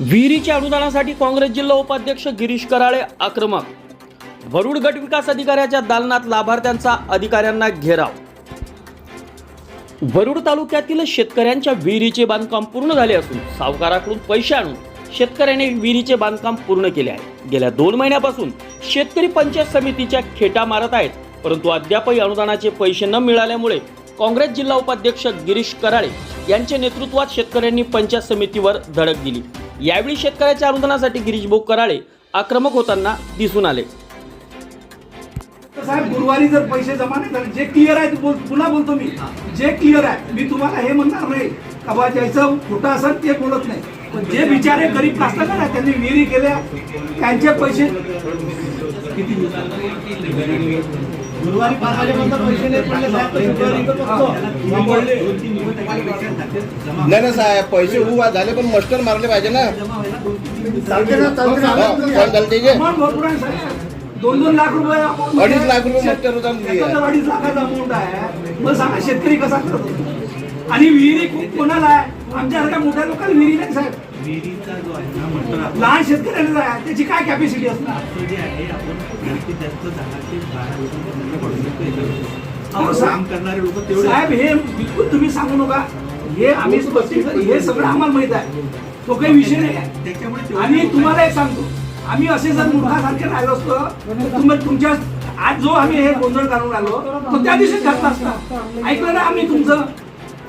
विहिरीच्या अनुदानासाठी काँग्रेस जिल्हा उपाध्यक्ष गिरीश कराळे आक्रमक. वरुड गट विकास अधिकाऱ्याच्या दालनात लाभार्थ्यांचा अधिकाऱ्यांना घेराव. वरुड तालुक्यातील शेतकऱ्यांच्या विहिरीचे बांधकाम पूर्ण झाले असून सावकाराकडून पैसे आणून शेतकऱ्याने विहिरीचे बांधकाम पूर्ण केले आहे. गेल्या दोन महिन्यापासून शेतकरी पंचायत समितीच्या खेटा मारत आहेत परंतु अद्यापही अनुदानाचे पैसे न मिळाल्यामुळे काँग्रेस जिल्हा उपाध्यक्ष गिरीश कराळे यांच्या नेतृत्वात शेतकऱ्यांनी पंचायत समितीवर धडक दिली. यावेळी शेतकऱ्याच्या अनुदानासाठी गिरीश भाऊ कराळे आक्रमक होताना दिसून आले. साहेब गुरुवारी जर पैसे जमा नाही झाले जे क्लिअर आहे बोल पुन्हा बोलतो मी. जे क्लिअर आहे मी तुम्हाला हे म्हणणार नाही. का बा ज्याचं खोटं असेल ते बोलत नाही. पण जे बिचारे गरीब कास्तकार आहे त्यांनी विहिरी केल्या त्यांचे पैसे किती? गुरुवारी पाच वाजेपर्यंत पैसे नाही पडले साहेब, तर शुक्रवारी इथं बघतो. नाही ना साहेब पैसे उभा झाले पण मस्टर मारले पाहिजे ना. चालते ना, चालते ना. हा, कोण भरपूर आहे साहेब. दोन दोन लाख रुपये amount अडीच लाख रुपये शेत- मस्टर होता अडीच लाखाचा अमाऊंट आहे. मग सांगा शेतकरी कसा करतो? आणि विहिरी को- कोणाला आहे? आमच्यासारख्या मोठ्या लोकांना विहिरी नाही साहेब. विहिरीचा जो आहे ना मंत्र लहान शेतकऱ्याला आहे. त्याची काय कॅपॅसिटी असणार? आपलं जे आहे आपण जास्तीत जास्त दहा ते बारा लोकांपर्यंत पडू शकतो याच्यावर. अहो, काम करणारे लोक तेवढे साहेब हे बिलकुल तुम्ही सांगू नका. हे आम्ही स्पष्टीकरण हे सगळं आम्हाला माहीत आहे. तो काही विषय नाही आहे. त्याच्यामुळे तेवढे आणि लोकं- तुम्हाला एक सांगतो आम्ही असे जर मूर्खासारखे राहिलो असतो तर तुम्ही तुमच्या आज जो आम्ही हे गोंधळ घालून आलो तो त्या दिवशीच घातला असता. ऐकलं ना आम्ही तुमचं?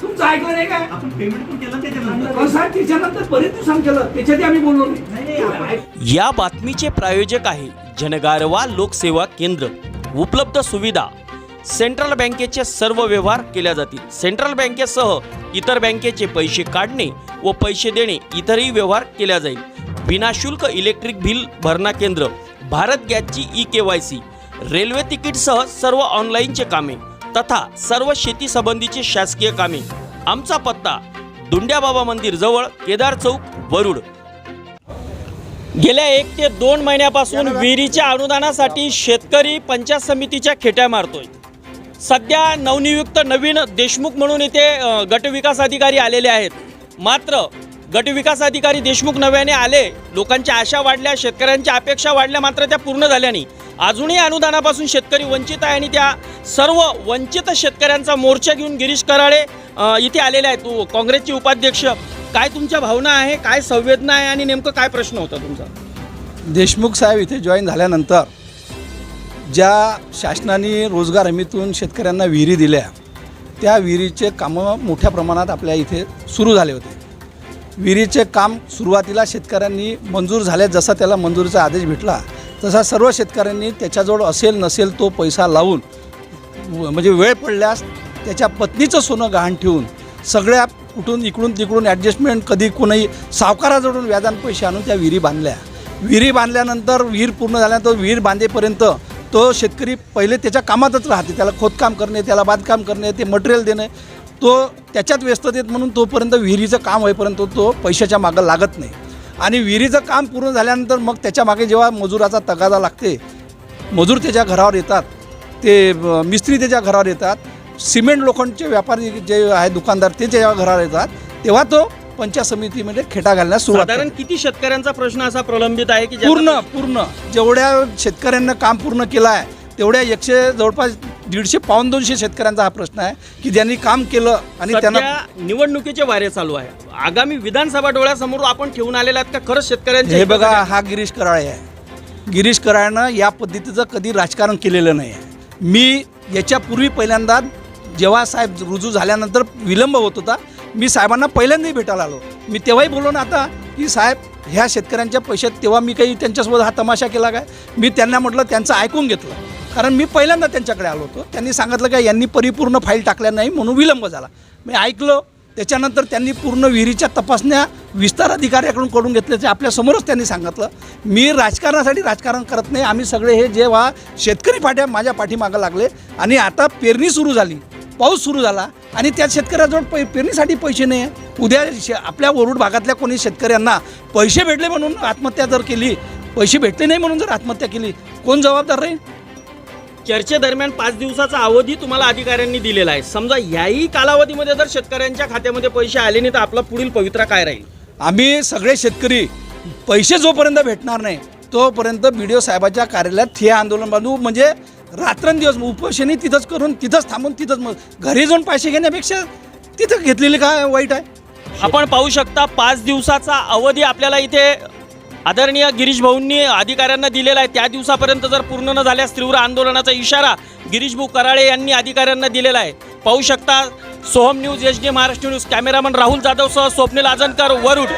तुमचं ऐकलं नाही काय? आपण पेमेंट पण केलं त्याच्यानंतर. पण साहेब त्याच्यानंतर बरेच दिवसांनी केलं त्याच्यात आम्ही बोललो नाही. या बातमीचे प्रायोजक आहे जनगारवा लोकसेवा केंद्र. उपलब्ध सुविधा. सेंट्रल बँकेचे सर्व व्यवहार केल्या जातील. सेंट्रल बँकेसह इतर बँकेचे पैसे काढणे व पैसे देणे इतरही व्यवहार केल्या जाईल. विनाशुल्क इलेक्ट्रिक बिल भरणा केंद्र. भारत गॅसची E K Y C. Railway तिकीटसह सर्व ऑनलाईनचे कामे. तथा सर्व शेती संबंधीचे शासकीय कामे. आमचा पत्ता दुंड्याबाबा मंदिर जवळ केदार चौक वरुड. गेल्या एक ते दोन महिन्यापासून विहिरीच्या अनुदानासाठी शेतकरी पंचायत समितीच्या खेट्या मारतोय. सध्या नवनियुक्त नवीन देशमुख म्हणून इथे गटविकास अधिकारी आलेले आहेत. मात्र गटविकास अधिकारी देशमुख नव्याने आले. लोकांच्या आशा वाढल्या शेतकऱ्यांच्या अपेक्षा वाढल्या मात्र त्या पूर्ण झाल्या नाही. अजूनही अनुदानापासून शेतकरी वंचित आहे आणि त्या सर्व वंचित शेतकऱ्यांचा मोर्चा घेऊन गिरीश कराळे इथे आलेले आहेत. तो काँग्रेसचे उपाध्यक्ष काय तुमच्या भावना आहे काय संवेदना आहे आणि नेमकं काय प्रश्न होता तुमचा? देशमुख साहेब इथे जॉईन झाल्यानंतर ज्या शासनाने रोजगार हमीतून शेतकऱ्यांना विहिरी दिल्या त्या विहिरीचे कामं मोठ्या प्रमाणात आपल्या इथे सुरू झाले होते. विहिरीचे काम सुरुवातीला शेतकऱ्यांनी मंजूर झाले जसा त्याला मंजुरीचा आदेश भेटला तसा सर्व शेतकऱ्यांनी त्याच्याजवळ असेल नसेल तो पैसा लावून व- म्हणजे वेळ पडल्यास त्याच्या पत्नीचं सोनं गहाण ठेवून सगळ्या कुठून इकडून तिकडून ॲडजस्टमेंट कधी कोणी सावकाराजवळून व्याजान पैसे आणून त्या विहिरी बांधल्या. विहिरी बांधल्यानंतर विहीर पूर्ण झाल्यानंतर विहीर बांधेपर्यंत तो शेतकरी पहिले त्याच्या कामातच राहते. त्याला खोदकाम करणे त्याला बांधकाम करणे ते मटेरियल देणे. तो त्याच्यात व्यस्त देत म्हणून तोपर्यंत विहिरीचं काम होईपर्यंत तो पैशाच्या मागं लागत नाही. आणि विहिरीचं काम पूर्ण झाल्यानंतर मग त्याच्यामागे जेव्हा मजुराचा तगादा लागते मजूर त्याच्या घरावर येतात ते मिस्त्री त्याच्या घरावर येतात सिमेंट लोखंडचे व्यापारी जे आहे दुकानदार ते त्याच्या घरावर येतात तेव्हा तो पंचायत समितीमध्ये खेटा घालण्यास सुरुवात साधारण करतो. किती शेतकऱ्यांचा प्रश्न असा प्रलंबित आहे की पूर्ण पूर्ण जेवढ्या शेतकऱ्यांना काम पूर्ण केलं आहे तेवढ्या एकशे जवळपास दीडशे पाऊन दोनशे शेतकऱ्यांचा हा प्रश्न आहे की ज्यांनी काम केलं आणि त्यांना निवडणुकीचे वारे चालू आहे. आगामी विधानसभा डोळ्यासमोर आपण ठेवून आलेले आहेत का? खरंच शेतकऱ्यांचे हे बघा हा गिरीश कराळे आहे. गिरीश कराळनं या पद्धतीचं कधी राजकारण केलेलं नाही आहे. मी याच्यापूर्वी पहिल्यांदा जेव्हा साहेब रुजू झाल्यानंतर विलंब होत होता मी साहेबांना पहिल्यांदाही भेटायला आलो मी तेव्हाही बोललो ना आता की साहेब ह्या शेतकऱ्यांच्या पैशात तेव्हा मी काही त्यांच्यासोबत हा तमाशा केला काय? मी त्यांना म्हटलं त्यांचं ऐकून घेतलं. कारण मी पहिल्यांदा त्यांच्याकडे आलो होतो. त्यांनी सांगितलं का यांनी परिपूर्ण फाईल टाकल्या नाही म्हणून विलंब झाला. मी ऐकलं त्याच्यानंतर त्यांनी पूर्ण विहिरीच्या तपासण्या विस्तार अधिकाऱ्याकडून करून घेतल्याचे आपल्यासमोरच त्यांनी सांगितलं. मी राजकारणासाठी राजकारण करत नाही. आम्ही सगळे हे जेव्हा शेतकरी पाठ्या माझ्या पाठीमागं लागले आणि आता पेरणी सुरू झाली पाऊस सुरू झाला आणि त्या शेतकऱ्याजवळ पै पेरणीसाठी पैसे नाही आहे उद्या शे आपल्या वरुड भागातल्या कोणी शेतकऱ्यांना पैसे भेटले म्हणून आत्महत्या जर केली पैसे भेटले नाही म्हणून जर आत्महत्या केली कोण जबाबदार राहील? चर्चेदरम्यान पाच दिवसाचा अवधी तुम्हाला अधिकाऱ्यांनी दिलेला आहे. समजा याही कालावधीमध्ये जर शेतकऱ्यांच्या खात्यामध्ये पैसे आले नाही तर आपला पुढील पवित्रा काय राहील? आम्ही सगळे शेतकरी पैसे जोपर्यंत भेटणार नाही तोपर्यंत बी डी ओ साहेबाच्या कार्यालयात ठिया आंदोलन बांधू म्हणजे रात्रंदिवस उपोषणी तिथंच करून तिथंच थांबून तिथंच मग घरी जाऊन पैसे घेण्यापेक्षा तिथं घेतलेले काय वाईट आहे? आपण पाहू शकता पाच दिवसाचा अवधी आपल्याला इथे आदरणीय गिरीश भाऊंनी अधिकाऱ्यांना दिलेला आहे. त्या दिवसापर्यंत जर पूर्ण न झाल्यास तीव्र आंदोलनाचा इशारा गिरीश भाऊ कराळे यांनी अधिकाऱ्यांना दिलेला आहे. पाहू शकता Soham news H D Maharashtra news cameraman Rahul जाधवसह Swapnil Ajankar Warud.